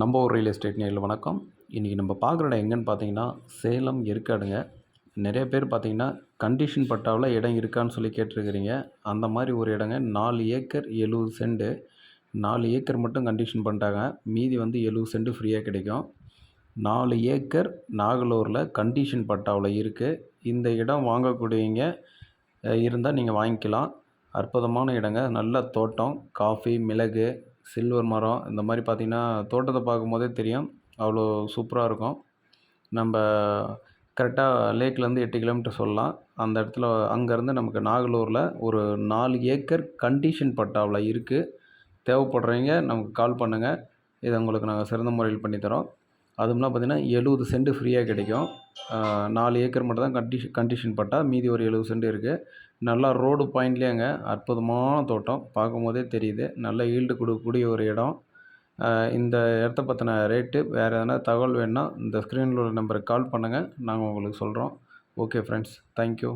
நம்ம ஒரு real estate நேரில் வணக்கம். இன்றைக்கி நம்ம பார்க்குற இடம் எங்கேன்னு பார்த்தீங்கன்னா சேலம் இருக்காடுங்க. நிறைய பேர் பார்த்தீங்கன்னா கண்டிஷன் பட்டாவில் இடம் இருக்கான்னு சொல்லி கேட்டிருக்கிறீங்க. அந்த மாதிரி ஒரு இடங்க. நாலு ஏக்கர் எழுபது சென்ட்டு நாலு ஏக்கர் மட்டும் கண்டிஷன் பண்ணிட்டாங்க. மீதி வந்து எழுபது சென்ட்டு ஃப்ரீயாக கிடைக்கும். நாலு ஏக்கர் நாகலூரில் கண்டிஷன் பட்டாவில் இருக்குது இந்த இடம் வாங்கக்கூடியவங்க இருந்தால் நீங்கள் வாங்கிக்கலாம். அற்புதமான இடங்க. நல்ல தோட்டம் காஃபி மிளகு சில்வர் மரம் இந்த மாதிரி பார்த்திங்கன்னா தோட்டத்தை பார்க்கும்போதே தெரியும். அவ்வளோ சூப்பராக இருக்கும். நம்ம கரெக்டாக லேக்லேருந்து எட்டு கிலோமீட்டர் சொல்லலாம். அந்த இடத்துல அங்கேருந்து நமக்கு நாகலூரில் ஒரு நாலு ஏக்கர் கண்டிஷன் பட்டாவில் இருக்குது தேவைப்படுறவங்க நமக்கு கால் பண்ணுங்கள் இதை உங்களுக்கு நாங்கள் சிறந்த முறையில் பண்ணித்தரோம் அதும்லாம் பார்த்திங்கன்னா எழுபது சென்ட் ஃப்ரீயாக கிடைக்கும். நாலு ஏக்கர் மட்டும் தான் கண்டிஷன் கண்டிஷன் பட்டா மீதி ஒரு எழுபது சென்ட் இருக்குது நல்லா ரோடு பாயிண்ட்லேயேங்க அற்புதமான தோட்டம். பார்க்கும் போதே தெரியுது. நல்ல ஈல்டு கொடுக்கக்கூடிய ஒரு இடம். இந்த இடத்த பற்றின ரேட்டு வேறு எதனா தகவல் வேணுன்னா இந்த ஸ்க்ரீனில் உள்ள நம்பருக்கு கால் பண்ணுங்கள் நாங்கள் உங்களுக்கு சொல்கிறோம் ஓகே ஃப்ரெண்ட்ஸ். தேங்க்யூ.